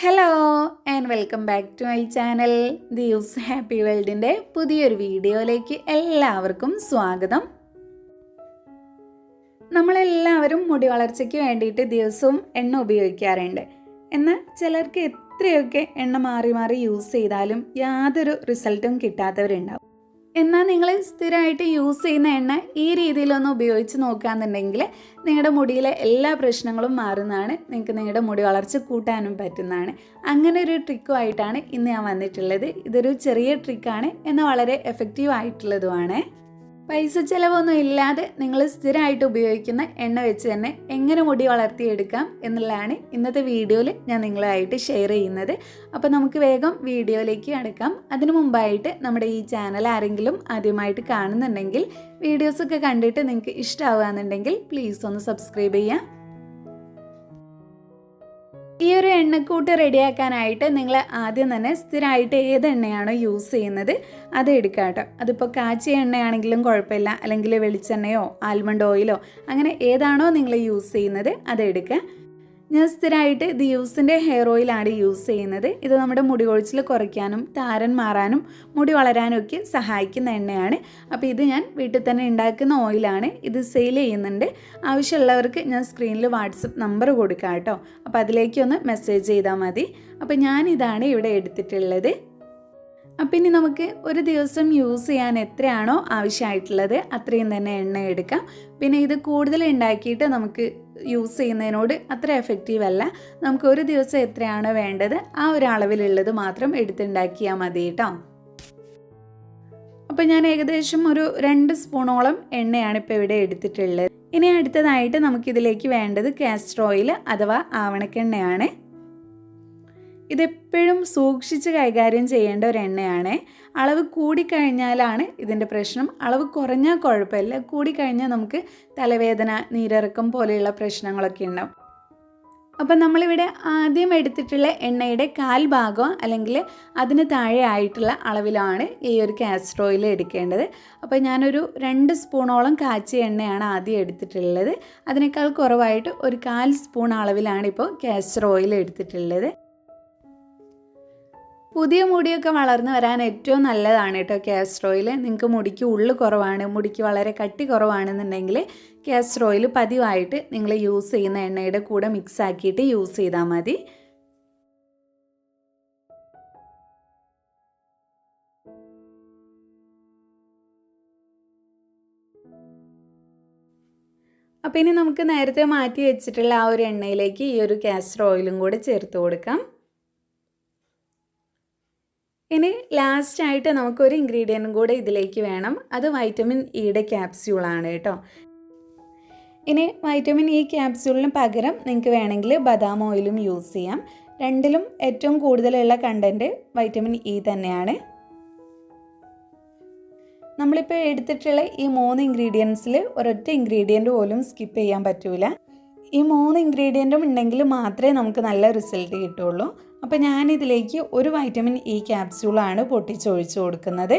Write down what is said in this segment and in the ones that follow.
Hello and welcome back to my channel divas happy വേൾഡിന്റെ പുതിയൊരു വീഡിയോയിലേക്ക് എല്ലാവർക്കും സ്വാഗതം. നമ്മളെല്ലാവരും മുടി വളർച്ചയ്ക്ക് വേണ്ടിയിട്ട് ദിവസവും എണ്ണ ഉപയോഗിക്കാറുണ്ട്. എന്നാൽ ചിലർക്ക് എത്രയൊക്കെ എണ്ണ മാറി മാറി യൂസ് ചെയ്താലും യാതൊരു റിസൾട്ടും കിട്ടാത്തവരുണ്ടാവും. എന്നാൽ നിങ്ങൾ സ്ഥിരമായിട്ട് യൂസ് ചെയ്യുന്ന എണ്ണ ഈ രീതിയിലൊന്ന് ഉപയോഗിച്ച് നോക്കുകയാണെന്നുണ്ടെങ്കിൽ നിങ്ങളുടെ മുടിയിലെ എല്ലാ പ്രശ്നങ്ങളും മാറുന്നതാണ്. നിങ്ങൾക്ക് നിങ്ങളുടെ മുടി വളർച്ച കൂട്ടാനും പറ്റുന്നതാണ്. അങ്ങനെ ഒരു ട്രിക്കുമായിട്ടാണ് ഇന്ന് ഞാൻ വന്നിട്ടുള്ളത്. ഇതൊരു ചെറിയ ട്രിക്കാണ് എന്നാൽ വളരെ എഫക്റ്റീവ് ആയിട്ടുള്ളതുമാണ്. പൈസ ചിലവൊന്നും ഇല്ലാതെ നിങ്ങൾ സ്ഥിരമായിട്ട് ഉപയോഗിക്കുന്ന എണ്ണ വെച്ച് തന്നെ എങ്ങനെ മുടി വളർത്തിയെടുക്കാം എന്നുള്ളതാണ് ഇന്നത്തെ വീഡിയോയിൽ ഞാൻ നിങ്ങളുമായിട്ട് ഷെയർ ചെയ്യുന്നത്. അപ്പോൾ നമുക്ക് വേഗം വീഡിയോയിലേക്ക് അടക്കാം അതിനു മുമ്പായിട്ട് നമ്മുടെ ഈ ചാനൽ ആരെങ്കിലും ആദ്യമായിട്ട് കാണുന്നുണ്ടെങ്കിൽ വീഡിയോസൊക്കെ കണ്ടിട്ട് നിങ്ങൾക്ക് ഇഷ്ടമാവുകയെന്നുണ്ടെങ്കിൽ പ്ലീസ് ഒന്ന് സബ്സ്ക്രൈബ് ചെയ്യാം ഈ ഒരു എണ്ണക്കൂട്ട് റെഡിയാക്കാനായിട്ട് നിങ്ങൾ ആദ്യം തന്നെ സ്ഥിരമായിട്ട് ഏത് എണ്ണയാണോ യൂസ് ചെയ്യുന്നത് അത് എടുക്കുക കേട്ടോ. അതിപ്പോൾ കാച്ചിയ എണ്ണയാണെങ്കിലും കുഴപ്പമില്ല. അല്ലെങ്കിൽ വെളിച്ചെണ്ണയോ ആൽമണ്ട് ഓയിലോ അങ്ങനെ ഏതാണോ നിങ്ങൾ യൂസ് ചെയ്യുന്നത് അത് എടുക്കുക. ഞാൻ സ്ഥിരമായിട്ട് ദിയൂസിന്റെ ഹെയർ ഓയിലാണ് യൂസ് ചെയ്യുന്നത്. ഇത് നമ്മുടെ മുടി കൊഴിച്ചിൽ കുറയ്ക്കാനും താരൻ മാറാനും മുടി വളരാനും ഒക്കെ സഹായിക്കുന്ന എണ്ണയാണ്. അപ്പോൾ ഇത് ഞാൻ വീട്ടിൽ തന്നെ ഉണ്ടാക്കുന്ന ഓയിലാണ് ഇത് സെയിൽ ചെയ്യുന്നുണ്ട്. ആവശ്യമുള്ളവർക്ക് ഞാൻ സ്ക്രീനിൽ വാട്സപ്പ് നമ്പർ കൊടുക്കാം കേട്ടോ. അപ്പോൾ അതിലേക്ക് ഒന്ന് മെസ്സേജ് ചെയ്താൽ മതി. അപ്പോൾ ഞാനിതാണ് ഇവിടെ എടുത്തിട്ടുള്ളത്. അപ്പം ഇനി നമുക്ക് ഒരു ദിവസം യൂസ് ചെയ്യാൻ എത്രയാണോ ആവശ്യമായിട്ടുള്ളത് അത്രയും തന്നെ എണ്ണ എടുക്കാം. പിന്നെ ഇത് കൂടുതൽ ഉണ്ടാക്കിയിട്ട് നമുക്ക് യൂസ് ചെയ്യുന്നതിനോട് അത്ര എഫക്റ്റീവ് അല്ല. നമുക്ക് ഒരു ദിവസം എത്രയാണോ വേണ്ടത് ആ ഒരു അളവിലുള്ളത് മാത്രം എടുത്തുണ്ടാക്കിയാൽ മതി കേട്ടോ അപ്പോൾ ഞാൻ ഏകദേശം ഒരു രണ്ട് സ്പൂണോളം എണ്ണയാണ് ഇപ്പോൾ ഇവിടെ എടുത്തിട്ടുള്ളത്. ഇനി അടുത്തതായിട്ട് നമുക്കിതിലേക്ക് വേണ്ടത് കാസ്റ്റർ ഓയിൽ അഥവാ ആവണക്കെണ്ണയാണ്. ഇതെപ്പോഴും സൂക്ഷിച്ച് കൈകാര്യം ചെയ്യേണ്ട ഒരു എണ്ണയാണ്. അളവ് കൂടിക്കഴിഞ്ഞാലാണ് ഇതിന്റെ പ്രശ്നം. അളവ് കുറഞ്ഞാൽ കുഴപ്പമില്ല. കൂടിക്കഴിഞ്ഞാൽ നമുക്ക് തലവേദന നീരിറക്കം പോലെയുള്ള പ്രശ്നങ്ങളൊക്കെ ഉണ്ടാവും. അപ്പം നമ്മളിവിടെ ആദ്യം എടുത്തിട്ടുള്ള എണ്ണയുടെ കാൽ ഭാഗം അല്ലെങ്കിൽ അതിന് താഴെ ആയിട്ടുള്ള അളവിലാണ് ഈ ഒരു കാസ്റ്റർ ഓയിൽ എടുക്കേണ്ടത്. അപ്പോൾ ഞാനൊരു രണ്ട് സ്പൂണോളം കാച്ചിയ എണ്ണയാണ് ആദ്യം എടുത്തിട്ടുള്ളത്. അതിനേക്കാൾ കുറവായിട്ട് ഒരു കാൽ സ്പൂൺ അളവിലാണ് ഇപ്പോൾ കാസ്റ്റർ ഓയിൽ എടുത്തിട്ടുള്ളത്. പുതിയ മുടിയൊക്കെ വളർന്നു വരാൻ ഏറ്റവും നല്ലതാണ് കേട്ടോ കാസ്ട്രോയിൽ നിങ്ങൾക്ക് മുടിക്ക് ഉള്ളു കുറവാണ് മുടിക്ക് വളരെ കട്ടി കുറവാണെന്നുണ്ടെങ്കിൽ കാസ്ട്രോയിൽ പതിവായിട്ട് നിങ്ങൾ യൂസ് ചെയ്യുന്ന എണ്ണയുടെ കൂടെ മിക്സ് ആക്കിയിട്ട് യൂസ് ചെയ്താൽ മതി. അപ്പോൾ ഇനി നമുക്ക് നേരത്തെ മാറ്റി വെച്ചിട്ടുള്ള ആ ഒരു എണ്ണയിലേക്ക് ഈ ഒരു കാസ്റ്റർ ഓയിലും കൂടെ ചേർത്ത് കൊടുക്കാം. ഇനി ലാസ്റ്റായിട്ട് നമുക്കൊരു ഇൻഗ്രീഡിയന്റും കൂടെ ഇതിലേക്ക് വേണം. അത് വൈറ്റമിൻ ഇയുടെ ക്യാപ്സ്യൂളാണ് കേട്ടോ. ഇനി വൈറ്റമിൻ ഇ ക്യാപ്സ്യൂളിന് പകരം നിങ്ങൾക്ക് വേണമെങ്കിൽ ബദാം ഓയിലും യൂസ് ചെയ്യാം. രണ്ടിലും ഏറ്റവും കൂടുതലുള്ള കണ്ടന്റ് വൈറ്റമിൻ ഇ തന്നെയാണ്. നമ്മളിപ്പോൾ എടുത്തിട്ടുള്ള ഈ മൂന്ന് ഇൻഗ്രീഡിയൻസിൽ ഒരൊറ്റ ഇൻഗ്രീഡിയന്റ് പോലും സ്കിപ്പ് ചെയ്യാൻ പറ്റില്ല ഈ മൂന്ന് ഇൻഗ്രീഡിയന്റും ഉണ്ടെങ്കിൽ മാത്രമേ നമുക്ക് നല്ല റിസൾട്ട് കിട്ടുള്ളൂ. അപ്പോൾ ഞാനിതിലേക്ക് ഒരു വൈറ്റമിൻ ഇ ക്യാപ്സ്യൂളാണ് പൊട്ടിച്ചൊഴിച്ച് കൊടുക്കുന്നത്.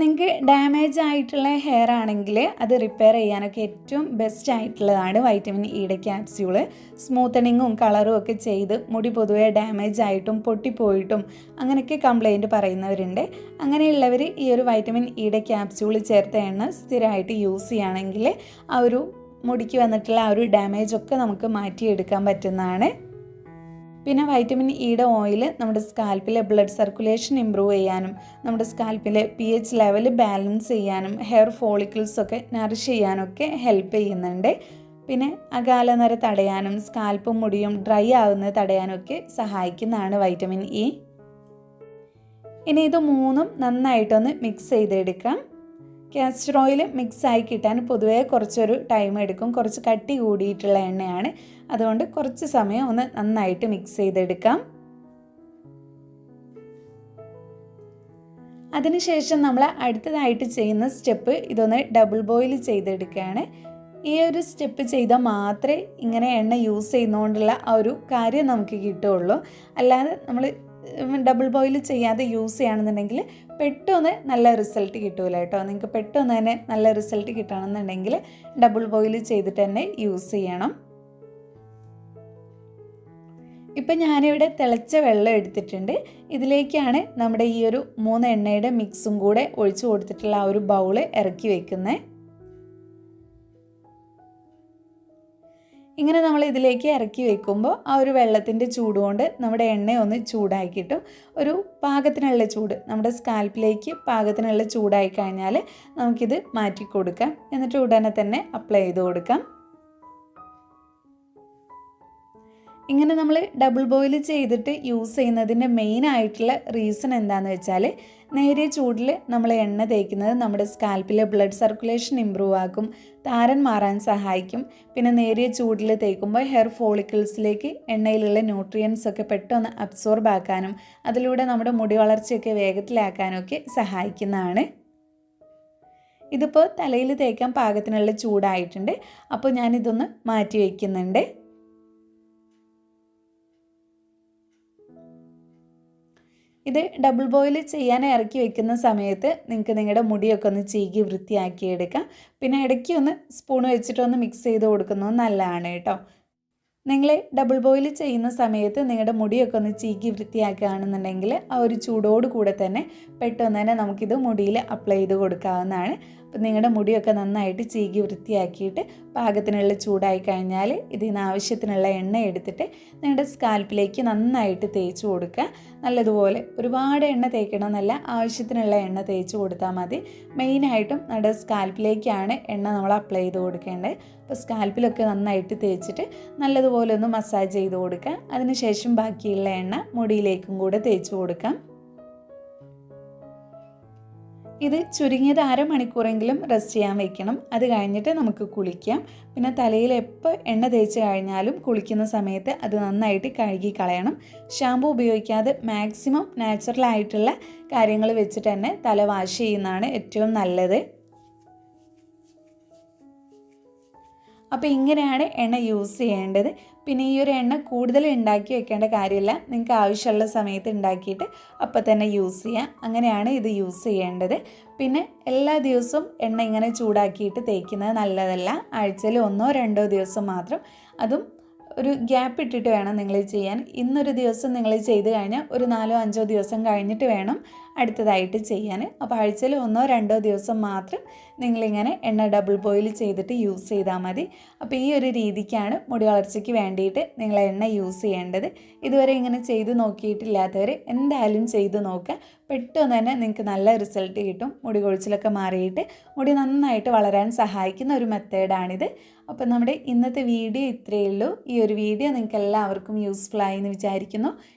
നിങ്ങൾക്ക് ഡാമേജ് ആയിട്ടുള്ള ഹെയർ ആണെങ്കിൽ അത് റിപ്പയർ ചെയ്യാനൊക്കെ ഏറ്റവും ബെസ്റ്റ് ആയിട്ടുള്ളതാണ് വൈറ്റമിൻ ഇയുടെ ക്യാപ്സ്യൂൾ സ്മൂത്തണിങ്ങും കളറും ഒക്കെ ചെയ്ത് മുടി പൊതുവെ ഡാമേജ് ആയിട്ടും പൊട്ടിപ്പോയിട്ടും അങ്ങനെയൊക്കെ കംപ്ലൈന്റ് പറയുന്നവരുണ്ട്. അങ്ങനെയുള്ളവർ ഈ ഒരു വൈറ്റമിൻ ഇയുടെ ക്യാപ്സ്യൂൾ ചേർത്ത എണ്ണ സ്ഥിരമായിട്ട് യൂസ് ചെയ്യുകയാണെങ്കിൽ ആ ഒരു മുടിക്ക് വന്നിട്ടുള്ള ആ ഒരു ഡാമേജ് ഒക്കെ നമുക്ക് മാറ്റിയെടുക്കാൻ പറ്റുന്നതാണ്. പിന്നെ വൈറ്റമിൻ ഇയുടെ ഓയിൽ നമ്മുടെ സ്കാൽപ്പിലെ ബ്ലഡ് സർക്കുലേഷൻ ഇമ്പ്രൂവ് ചെയ്യാനും നമ്മുടെ സ്കാൽപ്പിലെ പി എച്ച് ലെവൽ ബാലൻസ് ചെയ്യാനും ഹെയർ ഫോളിക്കിൾസ് ഒക്കെ നറിഷ് ചെയ്യാനൊക്കെ ഹെൽപ്പ് ചെയ്യുന്നുണ്ട്. പിന്നെ അകാലനര തടയാനും സ്കാൽപ്പും മുടിയും ഡ്രൈ ആവുന്നത് തടയാനൊക്കെ സഹായിക്കുന്നതാണ് വൈറ്റമിൻ ഇ ഇനി ഇത് മൂന്നും നന്നായിട്ടൊന്ന് മിക്സ് ചെയ്തെടുക്കാം. കാസ്റ്റർ ഓയിൽ മിക്സ് ആയി കിട്ടാൻ പൊതുവേ കുറച്ചൊരു ടൈം എടുക്കും. കുറച്ച് കട്ടി കൂടിയിട്ടുള്ള എണ്ണയാണ്. അതുകൊണ്ട് കുറച്ച് സമയം ഒന്ന് നന്നായിട്ട് മിക്സ് ചെയ്തെടുക്കാം. അതിനുശേഷം നമ്മൾ അടുത്തതായിട്ട് ചെയ്യുന്ന സ്റ്റെപ്പ് ഇതൊന്ന് ഡബിൾ ബോയിൽ ചെയ്തെടുക്കുകയാണ്. ഈ ഒരു സ്റ്റെപ്പ് ചെയ്താൽ മാത്രമേ ഇങ്ങനെ എണ്ണ യൂസ് ചെയ്യുന്നതുകൊണ്ടുള്ള ആ ഒരു കാര്യം നമുക്ക് കിട്ടുകയുള്ളൂ. അല്ലാതെ നമ്മൾ ഡബിൾ ബോയിൽ ചെയ്യാതെ യൂസ് ചെയ്യുകയാണെന്നുണ്ടെങ്കിൽ പെട്ടെന്ന് നല്ല റിസൾട്ട് കിട്ടൂല കേട്ടോ. നിങ്ങൾക്ക് പെട്ടെന്ന് തന്നെ നല്ല റിസൾട്ട് കിട്ടണമെന്നുണ്ടെങ്കിൽ ഡബിൾ ബോയിൽ ചെയ്തിട്ട് തന്നെ യൂസ് ചെയ്യണം. ഇപ്പം ഞാനിവിടെ തിളച്ച വെള്ളം എടുത്തിട്ടുണ്ട്. ഇതിലേക്കാണ് നമ്മുടെ ഈ ഒരു മൂന്ന് എണ്ണയുടെ മിക്സും കൂടെ ഒഴിച്ചു കൊടുത്തിട്ടുള്ള ആ ഒരു ബൗൾ ഇറക്കി വെക്കുന്നത് ഇങ്ങനെ നമ്മൾ ഇതിലേക്ക് ഇറക്കി വെക്കുമ്പോൾ ആ ഒരു വെള്ളത്തിന്റെ ചൂട് കൊണ്ട് നമ്മുടെ എണ്ണ ഒന്ന് ചൂടാക്കി കിട്ടും ഒരു പാകത്തിനുള്ള ചൂട് നമ്മുടെ സ്കാൽപ്പിലേക്ക് പാകത്തിനുള്ള ചൂടായി കഴിഞ്ഞാൽ നമുക്കിത് മാറ്റി കൊടുക്കാം എന്നിട്ട് ഉടനെ തന്നെ അപ്ലൈ ചെയ്ത് കൊടുക്കാം. ഇങ്ങനെ നമ്മൾ ഡബിൾ ബോയിൽ ചെയ്തിട്ട് യൂസ് ചെയ്യുന്നതിന്റെ മെയിൻ ആയിട്ടുള്ള റീസൺ എന്താണെന്ന് വെച്ചാൽ നേരിയ ചൂടിൽ നമ്മൾ എണ്ണ തേക്കുന്നത് നമ്മുടെ സ്കാൽപ്പിലെ ബ്ലഡ് സർക്കുലേഷൻ ഇമ്പ്രൂവ് ആക്കും താരൻ മാറാൻ സഹായിക്കും. പിന്നെ നേരിയ ചൂടിൽ തേക്കുമ്പോൾ ഹെയർ ഫോളിക്കിൾസിലേക്ക് എണ്ണയിലുള്ള ന്യൂട്രിയൻസ് ഒക്കെ പെട്ടെന്ന് അബ്സോർബ് ആക്കാനും അതിലൂടെ നമ്മുടെ മുടി വളർച്ചയൊക്കെ വേഗത്തിലാക്കാനും ഒക്കെ സഹായിക്കുന്നതാണ്. ഇതിപ്പോൾ തലയിൽ തേക്കാൻ പാകത്തിനുള്ള ചൂടായിട്ടുണ്ട്. അപ്പോൾ ഞാനിതൊന്ന് മാറ്റി വയ്ക്കുന്നുണ്ട് ഇത് ഡബിൾ ബോയിൽ ചെയ്യാൻ ഇറക്കി വെക്കുന്ന സമയത്ത് നിങ്ങൾക്ക് നിങ്ങളുടെ മുടിയൊക്കെ ഒന്ന് ചീകി വൃത്തിയാക്കി എടുക്കാം പിന്നെ ഇടയ്ക്ക് ഒന്ന് സ്പൂൺ വെച്ചിട്ടൊന്ന് മിക്സ് ചെയ്ത് കൊടുക്കുന്നത് നല്ലതാണ് കേട്ടോ. നിങ്ങൾ ഡബിൾ ബോയിൽ ചെയ്യുന്ന സമയത്ത് നിങ്ങളുടെ മുടിയൊക്കെ ഒന്ന് ചീകി വൃത്തിയാക്കുകയാണെന്നുണ്ടെങ്കിൽ ആ ഒരു ചൂടോട് കൂടെ തന്നെ പെട്ടെന്ന് തന്നെ നമുക്കിത് മുടിയിൽ അപ്ലൈ ചെയ്ത് കൊടുക്കാവുന്നതാണ്. നിങ്ങളുടെ മുടിയൊക്കെ നന്നായിട്ട് ചീകി വൃത്തിയാക്കിയിട്ട് പാകത്തിനുള്ള ചൂടായി കഴിഞ്ഞാൽ ഇതിൽ നിന്ന് ആവശ്യത്തിനുള്ള എണ്ണ എടുത്തിട്ട് നിങ്ങളുടെ സ്കാൽപ്പിലേക്ക് നന്നായിട്ട് തേച്ച് കൊടുക്കുക. നല്ലതുപോലെ ഒരുപാട് എണ്ണ തേക്കണമെന്നല്ല ആവശ്യത്തിനുള്ള എണ്ണ തേച്ച് കൊടുത്താൽ മതി. മെയിനായിട്ടും നമ്മുടെ സ്കാൽപ്പിലേക്കാണ് എണ്ണ നമ്മൾ അപ്ലൈ ചെയ്ത് കൊടുക്കേണ്ടത്. അപ്പോൾ സ്കാൽപ്പിലൊക്കെ നന്നായിട്ട് തേച്ചിട്ട് നല്ലതുപോലെ ഒന്ന് മസാജ് ചെയ്ത് കൊടുക്കുക. അതിനുശേഷം ബാക്കിയുള്ള എണ്ണ മുടിയിലേക്കും കൂടെ തേച്ച് കൊടുക്കാം. ഇത് ചുരുങ്ങിയത് അരമണിക്കൂറെങ്കിലും റെസ്റ്റ് ചെയ്യാൻ വെക്കണം. അത് കഴിഞ്ഞിട്ട് നമുക്ക് കുളിക്കാം. പിന്നെ തലയിൽ എപ്പോൾ എണ്ണ തേച്ച് കഴിഞ്ഞാലും കുളിക്കുന്ന സമയത്ത് അത് നന്നായിട്ട് കഴുകി കളയണം. ഷാമ്പു ഉപയോഗിക്കാതെ മാക്സിമം നാച്ചുറൽ ആയിട്ടുള്ള കാര്യങ്ങൾ വെച്ചിട്ട് തന്നെ തല വാഷ് ചെയ്യുന്നതാണ് ഏറ്റവും നല്ലത്. അപ്പോൾ ഇങ്ങനെയാണ് എണ്ണ യൂസ് ചെയ്യേണ്ടത്. പിന്നെ ഈ ഒരു എണ്ണ കൂടുതൽ ഉണ്ടാക്കി വെക്കേണ്ട കാര്യമില്ല. നിങ്ങൾക്ക് ആവശ്യമുള്ള സമയത്ത് ഉണ്ടാക്കിയിട്ട് അപ്പോൾ തന്നെ യൂസ് ചെയ്യാം. അങ്ങനെയാണ് ഇത് യൂസ് ചെയ്യേണ്ടത്. പിന്നെ എല്ലാ ദിവസവും എണ്ണ ഇങ്ങനെ ചൂടാക്കിയിട്ട് തേക്കുന്നത് നല്ലതല്ല. ആഴ്ചയിൽ ഒന്നോ രണ്ടോ ദിവസം മാത്രം. അതും ഒരു ഗ്യാപ്പ് ഇട്ടിട്ട് വേണം നിങ്ങൾ ചെയ്യാൻ. ഇന്നൊരു ദിവസം നിങ്ങൾ ചെയ്ത് കഴിഞ്ഞാൽ ഒരു നാലോ അഞ്ചോ ദിവസം കഴിഞ്ഞിട്ട് വേണം അടുത്തതായിട്ട് ചെയ്യാൻ. അപ്പോൾ ആഴ്ചയിൽ ഒന്നോ രണ്ടോ ദിവസം മാത്രം നിങ്ങളിങ്ങനെ എണ്ണ ഡബിൾ ബോയിൽ ചെയ്തിട്ട് യൂസ് ചെയ്താൽ മതി. അപ്പോൾ ഈ ഒരു രീതിക്കാണ് മുടി വളർച്ചയ്ക്ക് വേണ്ടിയിട്ട് നിങ്ങൾ എണ്ണ യൂസ് ചെയ്യേണ്ടത്. ഇതുവരെ ഇങ്ങനെ ചെയ്ത് നോക്കിയിട്ടില്ലാത്തവർ എന്തായാലും ചെയ്ത് നോക്കുക. പെട്ടെന്ന് തന്നെ നിങ്ങൾക്ക് നല്ല റിസൾട്ട് കിട്ടും. മുടി കൊഴിച്ചിലൊക്കെ മാറിയിട്ട് മുടി നന്നായിട്ട് വളരാൻ സഹായിക്കുന്ന ഒരു മെത്തേഡാണിത് അപ്പോൾ നമ്മുടെ ഇന്നത്തെ വീഡിയോ ഇത്രയേ ഉള്ളൂ. ഈ ഒരു വീഡിയോ നിങ്ങൾക്ക് എല്ലാവർക്കും യൂസ്ഫുൾ ആയി എന്ന് വിചാരിക്കുന്നു.